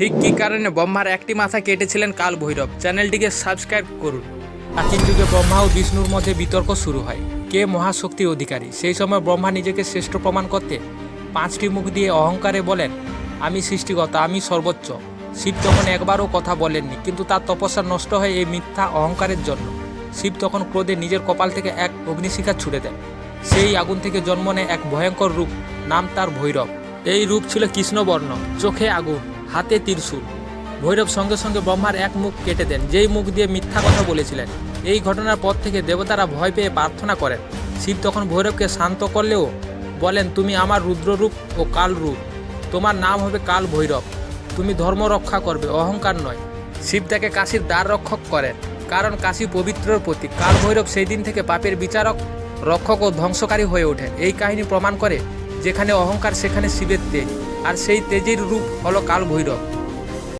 ঠিক কী কারণে ব্রহ্মার একটি মাথা কেটেছিলেন কাল ভৈরব? চ্যানেলটিকে সাবস্ক্রাইব করুন। প্রাচীন যুগে ব্রহ্মা ও বিষ্ণুর মধ্যে বিতর্ক শুরু হয়। কে মহাশক্তির অধিকারী? সেই সময় ব্রহ্মা নিজেকে শ্রেষ্ঠ প্রমাণ করতে পাঁচটি মুখ দিয়ে অহংকারে বলেন, আমি সৃষ্টিকর্তা, আমি সর্বোচ্চ। শিব তখন একবারও কথা বলেননি, কিন্তু তার তপস্যা নষ্ট হয় এই মিথ্যা অহংকারের জন্য। শিব তখন ক্রোধে নিজের কপাল থেকে এক অগ্নিশিখা ছুড়ে দেয় সেই আগুন থেকে জন্ম নেয় এক ভয়ঙ্কর রূপ, নাম তার ভৈরব। এই রূপ ছিল কৃষ্ণবর্ণ, চোখে আগুন। হাতে ত্রিশূল। ভৈরব সঙ্গে সঙ্গে ব্রহ্মার এক মুখ কেটে দেন, যেই মুখ দিয়ে মিথ্যা কথা বলেছিলেন। এই ঘটনার পর থেকে দেবতারা ভয় পেয়ে প্রার্থনা করেন। শিব তখন ভৈরবকে শান্ত করলেও বলেন, তুমি আমার রুদ্ররূপ ও কাল রূপ তোমার নাম হবে কাল ভৈরব তুমি ধর্ম রক্ষা করবে, অহংকার নয়। শিব তাকে কাশীর দ্বার রক্ষক করেন, কারণ কাশী পবিত্রর প্রতীক। কাল ভৈরব সেই দিন থেকে পাপের বিচারক, রক্ষক ও ধ্বংসকারী হয়ে ওঠে এই কাহিনী প্রমাণ করে, যেখানে অহংকার, সেখানে শিবের তেজ। আর সেই তেজের রূপ হলো কাল ভৈরব